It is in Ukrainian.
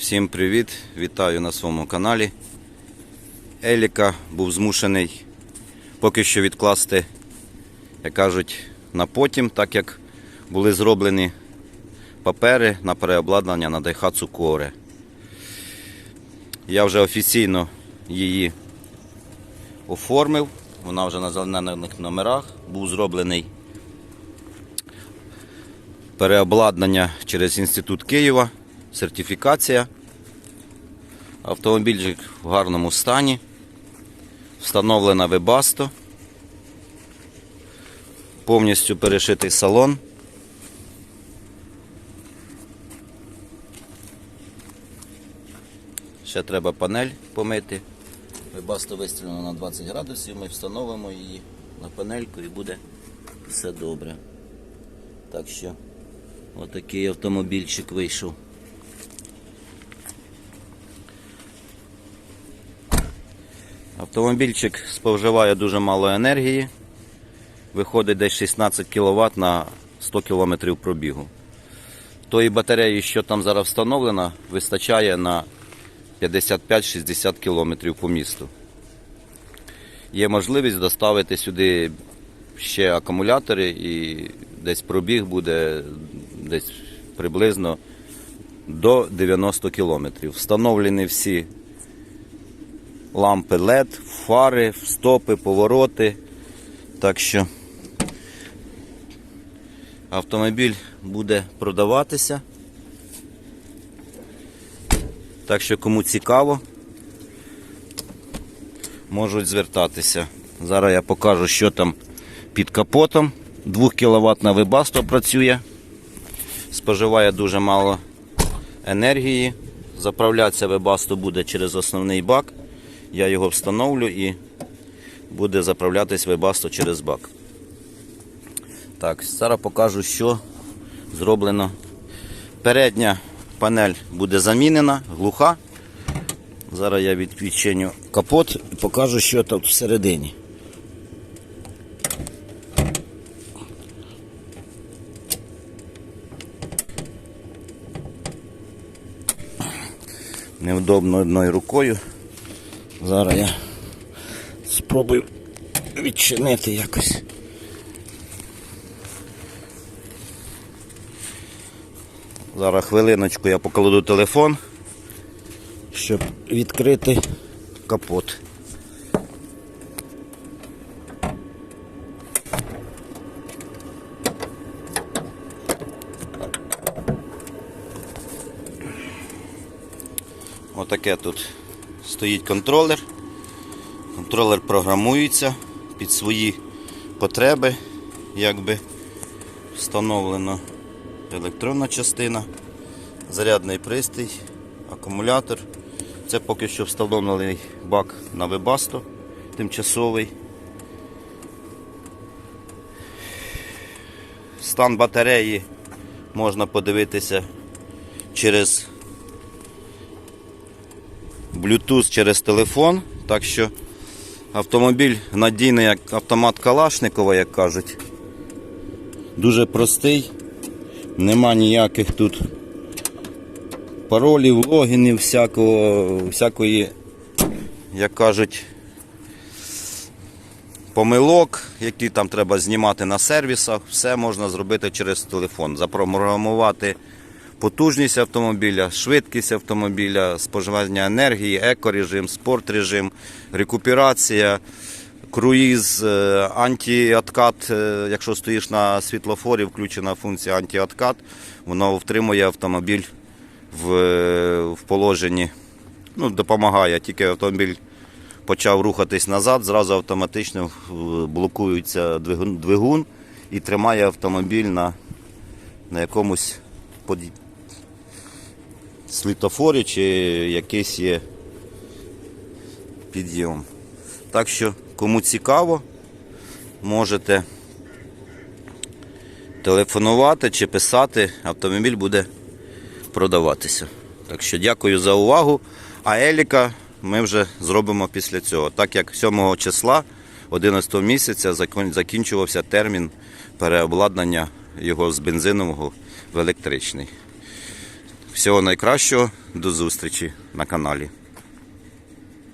Всім привіт! Вітаю на своєму каналі. Еліка був змушений поки що відкласти, як кажуть, на потім, так як були зроблені папери на переобладнання на Daihatsu Core. Я вже офіційно її оформив. Вона вже на зелених номерах. Був зроблений переобладнання через Інститут Києва, сертифікація. Автомобільчик в гарному стані. Встановлена Webasto. Повністю перешитий салон. Ще треба панель помити. Webasto вистрілено на 20 градусів. Ми встановимо її на панельку і буде все добре. Так що отакий автомобільчик вийшов. Автомобільчик споживає дуже мало енергії. Виходить десь 16 кВт на 100 км пробігу. Тої батареї, що там зараз встановлена, вистачає на 55-60 км по місту. Є можливість доставити сюди ще акумулятори і десь пробіг буде десь приблизно до 90 км. Встановлені всі лампи LED, фари, стопи, повороти. Так що автомобіль буде продаватися. Так що кому цікаво, можуть звертатися. Зараз я покажу, що там під капотом. 2 кВт на Webasto працює. Споживає дуже мало енергії. Заправлятися Webasto буде через основний бак. Я його встановлю і буде заправлятись Webasto через бак. Так, зараз покажу, що зроблено. Передня панель буде замінена, глуха. Зараз я від- відчиню капот і покажу, що тут всередині. Невдобно одною рукою. Зараз я спробую відчинити якось. Зараз хвилиночку я покладу телефон, щоб відкрити капот. Отаке тут стоїть контролер. Контролер програмується під свої потреби, якби встановлено електронна частина, зарядний пристрій, акумулятор. Це поки що встановлений бак на Webasto тимчасовий. Стан батареї можна подивитися через Bluetooth через телефон. Так що автомобіль надійний як автомат Калашникова, як кажуть. Дуже простий. Нема ніяких тут паролів, логінів, всякого, всякої, як кажуть, помилок, які там треба знімати на сервісах. Все можна зробити через телефон. Запрограмувати потужність автомобіля, швидкість автомобіля, споживання енергії, екорежим, спортрежим, рекуперація, круїз, е, антіоткат. Е, Якщо стоїш на світлофорі, включена функція антіоткат, воно втримує автомобіль в, е, в положенні. Ну, допомагає. Тільки автомобіль почав рухатись назад, зразу автоматично блокується двигун, двигун і тримає автомобіль на, на якомусь поді- чи якийсь є підйом. Так що, кому цікаво, можете телефонувати чи писати, автомобіль буде продаватися. Так що дякую за увагу. А Еліка ми вже зробимо після цього. Так як 7 числа 11 місяця закінчувався термін переобладнання його з бензинового в електричний. Всього найкращого, до зустрічі на каналі.